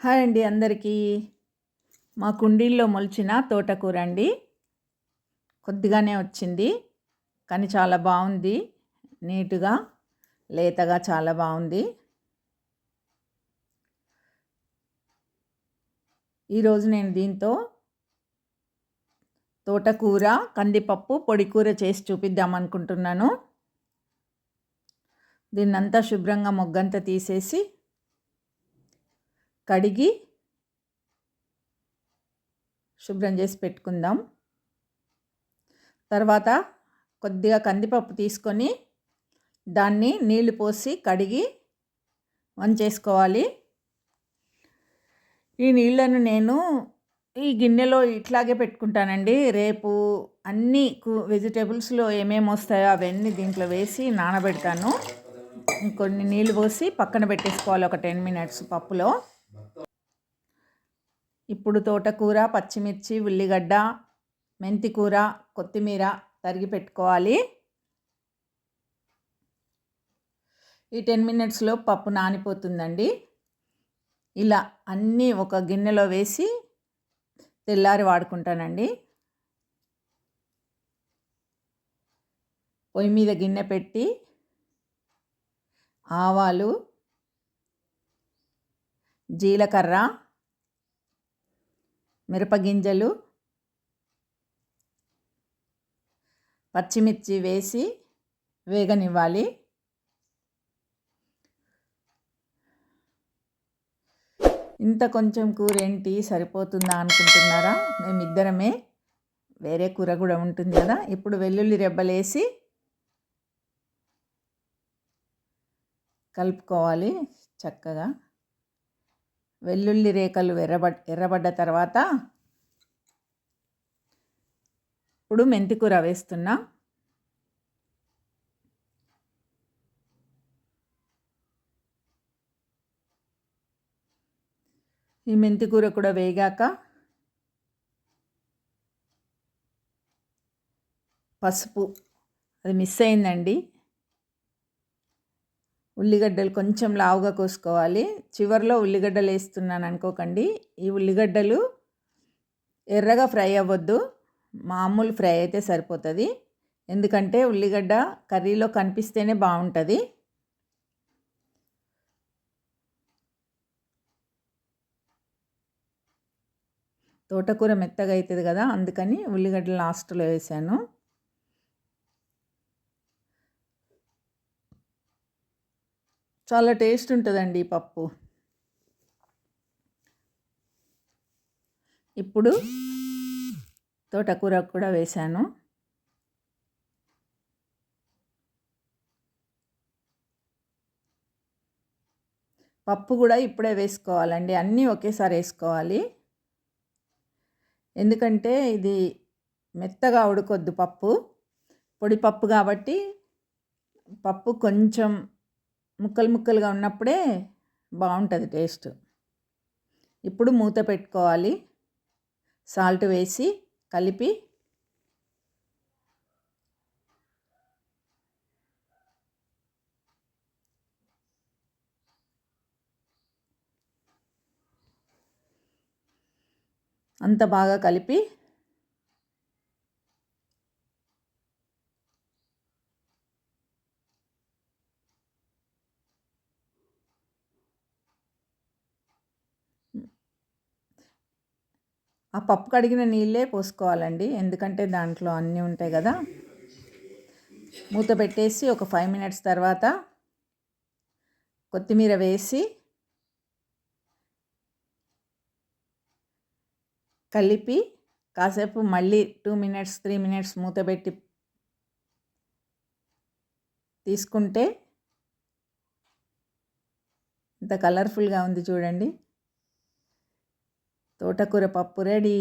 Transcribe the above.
Hi అండి అందరికీ. మా కుండీల్లో మొలిచిన తోటకూర అండి కొద్దిగానే వచ్చింది కానీ చాలా బాగుంది. నీట్గా లేతగా చాలా బాగుంది. ఈరోజు నేను దీంతో తోటకూర కందిపప్పు పొడి కూర చేసి చూపిద్దాం అనుకుంటున్నాను. దీన్నంతా శుభ్రంగా మొగ్గంతా తీసేసి కడిగి శుభ్రం చేసి పెట్టుకుందాం. తర్వాత కొద్దిగా కందిపప్పు తీసుకొని దాన్ని నీళ్ళు పోసి కడిగి వంచేసుకోవాలి. ఈ నీళ్ళను నేను ఈ గిన్నెలో ఇట్లాగే పెట్టుకుంటానండి. రేపు అన్ని వెజిటేబుల్స్లో ఏమేమి వస్తాయో అవన్నీ దీంట్లో వేసి నానబెడతాను. కొన్ని నీళ్ళు పోసి పక్కన పెట్టేసుకోవాలి ఒక టెన్ మినిట్స్ పప్పులో. ఇప్పుడు తోటకూర పచ్చిమిర్చి ఉల్లిగడ్డ మెంతికూర కొత్తిమీర తరిగి పెట్టుకోవాలి. ఈ టెన్ మినిట్స్లో పప్పు నానిపోతుందండి. ఇలా అన్నీ ఒక గిన్నెలో వేసి తెల్లారి వాడుకుంటానండి. పొయ్యి మీద గిన్నె పెట్టి ఆవాలు జీలకర్ర మిరపగింజలు పచ్చిమిర్చి వేసి వేగనివ్వాలి. ఇంత కొంచెం కూర ఏంటి? సరిపోతుందా అనుకుంటున్నారా? మేమిద్దరమే. వేరే కూర కూడా ఉంటుంది కదా. ఇప్పుడు వెల్లుల్లి రెబ్బలేసి కలుపుకోవాలి చక్కగా. వెల్లుల్లి రేఖలు ఎర్రబ ఎర్రబడ్డ తర్వాత ఇప్పుడు మెంతికూర వేస్తున్నా. ఈ మెంతికూర కూడా వేగాక పసుపు అది మిస్ అయిందండి. ఉల్లిగడ్డలు కొంచెం లావుగా కోసుకోవాలి. చివరిలో ఉల్లిగడ్డలు వేస్తున్నాను అనుకోకండి. ఈ ఉల్లిగడ్డలు ఎర్రగా ఫ్రై అవ్వద్దు. మామూలు ఫ్రై అయితే సరిపోతుంది. ఎందుకంటే ఉల్లిగడ్డ కర్రీలో కనిపిస్తేనే బాగుంటుంది. తోటకూర మెత్తగా అవుతుంది కదా అందుకని ఉల్లిగడ్డ లాస్ట్లో వేసాను. చాలా టేస్ట్ ఉంటుందండి ఈ పప్పు. ఇప్పుడు తోటకూర కూడా వేశాను పప్పు కూడా ఇప్పుడే వేసుకోవాలండి అన్నీ ఒకేసారి వేసుకోవాలి. ఎందుకంటే ఇది మెత్తగా ఉడకొద్దు పప్పు పొడి పప్పు కాబట్టి పప్పు కొంచెం ముక్కలు ముక్కలుగా ఉన్నప్పుడే బాగుంటుంది టేస్ట్. ఇప్పుడు మూత పెట్టుకోవాలి. సాల్ట్ వేసి కలిపి అంత బాగా కలిపి ఆ పప్పు కడిగిన నీళ్ళే పోసుకోవాలండి. ఎందుకంటే దాంట్లో అన్నీ ఉంటాయి కదా. మూత పెట్టేసి ఒక ఫైవ్ మినిట్స్ తర్వాత కొత్తిమీర వేసి కలిపి కాసేపు మళ్ళీ టూ మినిట్స్ త్రీ మినిట్స్ మూత పెట్టి తీసుకుంటే ఇంత కలర్ఫుల్గా ఉంది చూడండి. తోటకూర పప్పు రెడీ.